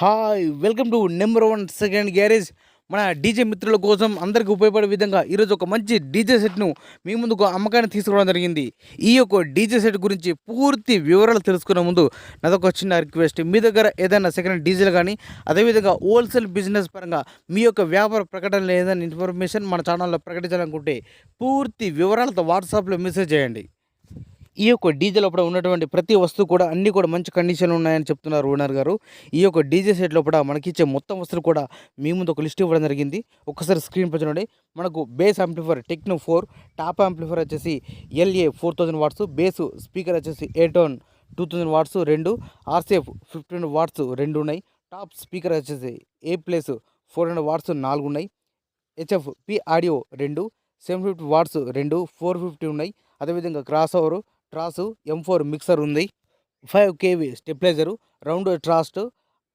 Hi welcome to number one second garage. మన DJ మిత్రుల కోసం అందరికీ ఉపయోగపడే విధంగా ఈరోజు ఒక మంచి డీజే సెట్ను మీ ముందుకు అమ్మకాన్ని తీసుకురావడం జరిగింది. ఈ యొక్క డీజే సెట్ గురించి పూర్తి వివరాలు తెలుసుకునే ముందు నాదొక చిన్న రిక్వెస్ట్. మీ దగ్గర ఏదైనా సెకండ్ డీజిల్ కానీ అదేవిధంగా హోల్సేల్ బిజినెస్ పరంగా మీ యొక్క వ్యాపార ప్రకటనలు ఏదైనా ఇన్ఫర్మేషన్ మన ఛానల్లో ప్రకటించాలనుకుంటే పూర్తి వివరాలతో వాట్సాప్లో మెసేజ్ చేయండి. ఈ యొక్క డీజే లోపల ఉన్నటువంటి ప్రతి వస్తువు కూడా అన్నీ కూడా మంచి కండిషన్లో ఉన్నాయని చెప్తున్నారు ఓనర్ గారు. ఈ యొక్క డీజే సెట్ లోపల మనకిచ్చే మొత్తం వస్తువులు కూడా మీ ముందు ఒక లిస్ట్ ఇవ్వడం జరిగింది. ఒకసారి స్క్రీన్ పై చూడండి. మనకు bass amplifier techno four top amplifier వచ్చేసి LA four thousand watts bass speaker వచ్చేసి eight one two thousand watts రెండు ఆర్సీఎఫ్ ఫిఫ్టీన్ వాట్స్ రెండు ఉన్నాయి. టాప్ స్పీకర్ వచ్చేసి A place four hundred watts నాలుగు ఉన్నాయి. హెచ్ఎఫ్ పి ఆడియో రెండు సెవెన్ ఫిఫ్టీ వాట్స్ రెండు ఫోర్ ఫిఫ్టీ ఉన్నాయి. అదేవిధంగా crossover ట్రాసు M four mixer ఉంది. ఫైవ్ కేవీ స్టెప్లైజరు రౌండ్ ట్రాస్ట్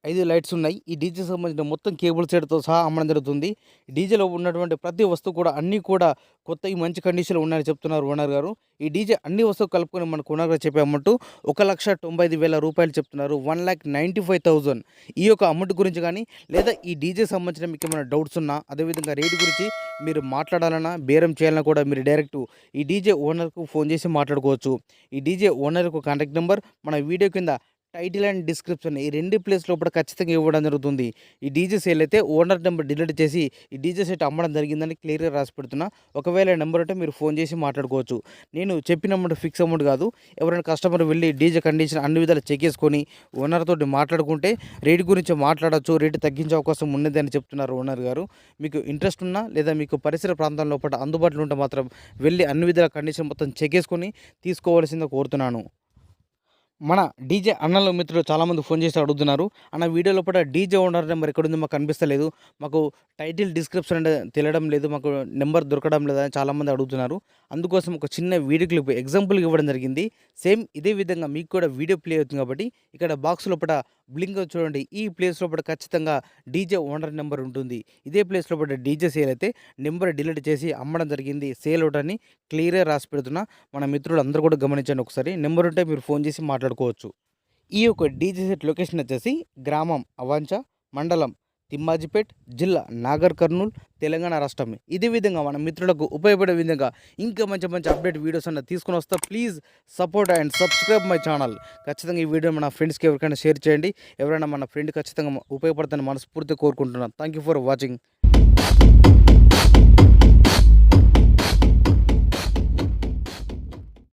ఐదు లైట్స్ ఉన్నాయి. ఈ డీజే సంబంధించిన మొత్తం కేబుల్ సెట్తో సహా అమ్మడం జరుగుతుంది. డీజేలో ఉన్నటువంటి ప్రతి వస్తువు కూడా అన్నీ కూడా కొత్త ఈ మంచి కండిషన్లో ఉన్నాయని చెప్తున్నారు ఓనర్ గారు. ఈ డీజే అన్ని వస్తువులు కలుపుకొని మనకు ఓనర్ గారు చెప్పే అమౌంట్ ఒక లక్ష తొంభై ఐదు వేల రూపాయలు చెప్తున్నారు. One lakh ninety five thousand ఈ యొక్క అమౌంట్ గురించి కానీ లేదా ఈ డీజే సంబంధించిన మీకు ఏమైనా డౌట్స్ ఉన్నా అదేవిధంగా రేటు గురించి మీరు మాట్లాడాలన్నా బేరం చేయాలన్నా కూడా మీరు డైరెక్ట్ ఈ డీజే ఓనర్కు ఫోన్ చేసి మాట్లాడుకోవచ్చు. ఈ డీజే ఓనర్కు కాంటాక్ట్ నెంబర్ మన వీడియో కింద టైటిల్ అండ్ డిస్క్రిప్షన్. ఈ రెండు ప్లేస్ లోపల ఖచ్చితంగా ఇవ్వడం జరుగుతుంది. ఈ డీజే సేల్ అయితే ఓనర్ నెంబర్ డిలీట్ చేసి ఈ డీజే సెట్ అమ్మడం జరిగిందని క్లియర్గా రాసి పెడుతున్నా. ఒకవేళ నెంబర్ అంటే మీరు ఫోన్ చేసి మాట్లాడుకోవచ్చు. నేను చెప్పిన అమౌంట్ ఫిక్స్ అమౌంట్ కాదు. ఎవరైనా కస్టమర్ వెళ్ళి డీజే కండిషన్ అన్ని విధాలు చెక్ చేసుకొని ఓనర్ తోటి మాట్లాడుకుంటే రేట్ గురించి మాట్లాడచ్చు రేటు తగ్గించే అవకాశం ఉన్నది అని చెప్తున్నారు ఓనర్ గారు. మీకు ఇంట్రెస్ట్ ఉన్నా లేదా మీకు పరిసర ప్రాంతం లోపల అందుబాటులో ఉంటే మాత్రం వెళ్ళి అన్ని విధాల కండిషన్ మొత్తం చెక్ చేసుకొని తీసుకోవాల్సిందిగా కోరుతున్నాను. మన డీజే అన్నలు మిత్రులు చాలామంది ఫోన్ చేసి అడుగుతున్నారు. అన్న వీడియో లోపల డీజే ఓనర్ నెంబర్ ఎక్కడుంది మాకు కనిపిస్తలేదు. మాకు టైటిల్ డిస్క్రిప్షన్ అంటే తెలియడం లేదు. మాకు నెంబర్ దొరకడం లేదని అని చాలామంది అడుగుతున్నారు. అందుకోసం ఒక చిన్న వీడియో క్లిప్ ఎగ్జాంపుల్గా ఇవ్వడం జరిగింది. సేమ్ ఇదే విధంగా మీకు కూడా వీడియో ప్లే అవుతుంది కాబట్టి ఇక్కడ బాక్స్ లోపల బ్లింక్ చూడండి. ఈ ప్లేస్ లోపల ఖచ్చితంగా డీజే ఓనర్ నెంబర్ ఉంటుంది. ఇదే ప్లేస్ లోపల డీజే సేల్ అయితే నెంబర్ డిలీట్ చేసి అమ్మడం జరిగింది. సేల్ అవుటని క్లియర్గా రాసి పెడుతున్నా మన మిత్రులు అందరూ కూడా గమనించండి ఒకసారి. నెంబర్ ఉంటే మీరు ఫోన్ చేసి మాట్లాడుకోవచ్చు. ఈ యొక్క డీజే సెట్ లొకేషన్ వచ్చేసి గ్రామం అవాంచ మండలం తిమ్మాజిపేట్ జిల్లా నాగర్ కర్నూల్ తెలంగాణ రాష్ట్రం ఇదే విధంగా మన మిత్రులకు ఉపయోగపడే విధంగా ఇంకా మంచి మంచి అప్డేట్ వీడియోస్ అన్న తీసుకొని వస్తా. Please support and subscribe my channel. ఖచ్చితంగా ఈ వీడియో మన ఫ్రెండ్స్కి ఎవరికైనా షేర్ చేయండి. ఎవరైనా మన ఫ్రెండ్ ఖచ్చితంగా ఉపయోగపడుతుందని మనస్ఫూర్తిగా కోరుకుంటున్నాను. Thank you for watching